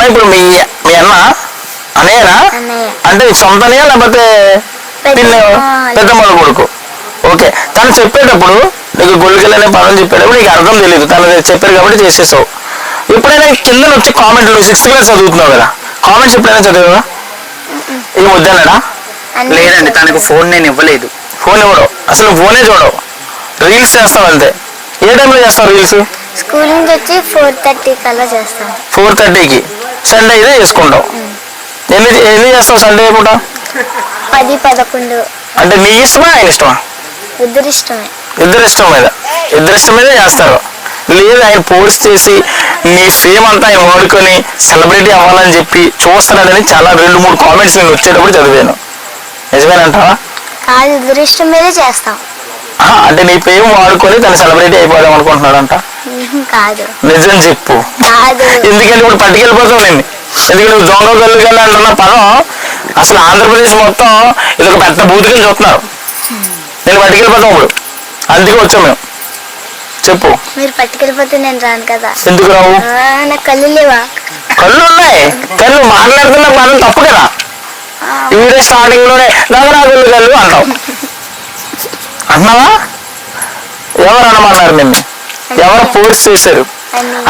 అమ్మాయి ఇప్పుడు మీ మీ అన్న? అన్నయ్యనా? అన్నయ్య. అంటే నీకు సొంత అన్నయ్య లేకపోతే పెద్దమ్మల కొడుకు? ఓకే. తను చెప్పేటప్పుడు నీకు గొల్లికల్ అనే పదం చెప్పేటప్పుడు నీకు అర్థం తెలియదు తను చెప్పారు కాబట్టి చేసేసావు. ఎప్పుడైనా కింద వచ్చే కామెంట్లు సిక్స్త్ క్లాస్ చదువుతున్నావు కదా? కామెంట్స్ ఎప్పుడైనా చదివావా? ఏం వద్దన్నాడా లేదండి తనకు ఫోన్ నేను ఇవ్వలేదు. ఫోన్ ఇవ్వడం అసలు ఫోనే చూడవు. రీల్స్ చేస్తావు అంతే. ఏ టైంలో చేస్తావు రీల్స్ స్కూల్ నుంచి వచ్చి ఫోర్ థర్టీ కల్లా చేస్తాను ఫోర్ థర్టీకి. సండే అయితే చేసుకుంటావు? ఎన్ని ఎన్ని చేస్తావు సండే పూట? పది పదకొండు. అంటే నీ ఇష్టమా ఆయన ఇష్టమా? ఇద్దరు ఇష్టమే. ఇద్దరు ఇష్టం మీద ఇద్దరు ఇష్టం మీదే చేస్తారు. లేదు ఆయన పోస్ట్ చేసి నీ ఫేమ్ అంతా ఆయన వాడుకొని సెలబ్రిటీ అవ్వాలని చెప్పి చూస్తున్నాడని చాలా రెండు మూడు కామెంట్స్ నేను వచ్చేటప్పుడు చదివాను. నిజమేనంటావా? కాదు ఇద్దరు ఇష్టం మీదే చేస్తాం. ఆహా, అంటే నీ ఫేమ్ వాడుకొని తను సెలబ్రిటీ అయిపోదాం అనుకుంటున్నాడంట. కాదు. నిజం చెప్పు. కాదు. ఎందుకంటే ఇప్పుడు పట్టుకెళ్ళిపోతావు నేను. ఎందుకంటే దొంగ గల్లు గల్లు అంటున్న పదం అసలు ఆంధ్రప్రదేశ్ మొత్తం ఇది ఒక పెద్ద బూతుగా చూస్తున్నారు. నేను పట్టుకెళ్ళిపోతాం ఇప్పుడు. అందుకే వచ్చాం మేము. చెప్పు. మీరు పట్టుకెళ్ళిపోతే నేను రాను కదా. ఎందుకు రావు? నాకు కళ్ళు లేవా? కళ్ళు ఉన్నాయి. నువ్వు మాట్లాడుతున్న పదం తప్పు కదా. వీడియో స్టార్టింగ్లోనే నగరాగులు కళ్ళు అంటావు. అంటున్నావా? ఎవరు అనమన్నారు నిన్ను ఎవరు ఫోర్స్ చేశారు?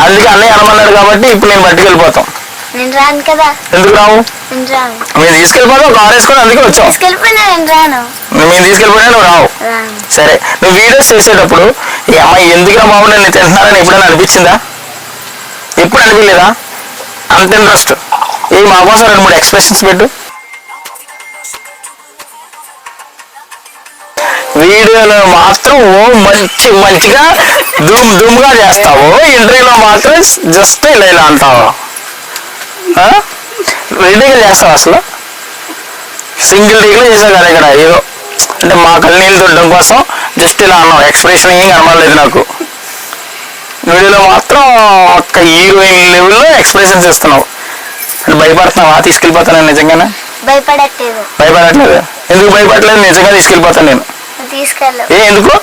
అందుకే అన్నయ్య అనమన్నాడు కాబట్టి ఇప్పుడు నేను పట్టుకెళ్ళిపోతాం. నేను రాను కదా. ఎందుకు రావు? నేను రాను. మేము తీసుకెళ్ళిపోతాం కార్ వేసుకొని అందుకే వచ్చాం. తీసుకెళ్ళిపోయినా నేను రాను. మేము తీసుకెళ్ళిపోయినా నువ్వు రావు. సరే నువ్వు వీడియోస్ చేసేటప్పుడు ఈ అమ్మాయి ఎందుకురా బాబు నన్ను తింటున్నారని ఎప్పుడైనా అనిపించిందా? ఎప్పుడు అనిపించలేదా? అంత ఇంట్రెస్ట్ ఏ మా కోసం రెండు మూడు ఎక్స్ప్రెషన్స్ పెట్టు. వీడియోలో మాత్రం మంచి మంచిగా దుమ్ దుమ్గా చేస్తావు. ఇంటర్వ్యూలో మాత్రం జస్ట్ ఇలా ఇలా అంటావు. రెడీగా చేస్తావు అసలు? సింగిల్ టేక్లో చేసావు కదా ఇక్కడ ఏదో అంటే మా కళ్ళనీళ్ళు తుడడం కోసం జస్ట్ ఇలా అన్నావు. ఎక్స్ప్రెషన్ ఏం కనబడలేదు నాకు. వీడియోలో మాత్రం ఒక్క హీరోయిన్ లెవెల్లో ఎక్స్ప్రెషన్స్ ఇస్తున్నావు అంటే భయపడుతున్నావా? తీసుకెళ్ళిపోతాను నిజంగానే? భయపడట్లేదు. భయపడట్లేదు? ఎందుకు భయపడలేదు నిజంగా తీసుకెళ్ళిపోతాను నేను. నువ్వు తీసుకెళ్ళు ఏ ఎందుకు?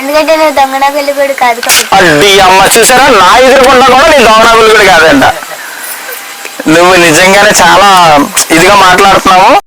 ఎందుకంటే నువ్వు దొంగన వెళ్ళిపోయాడు కాదు అడ్డి అమ్మ చూసారా? నా ఎదురుకుండా కూడా నీ దోమనాగులు కూడా కాదంట. నువ్వు నిజంగానే చాలా ఇదిగా మాట్లాడుతున్నావు.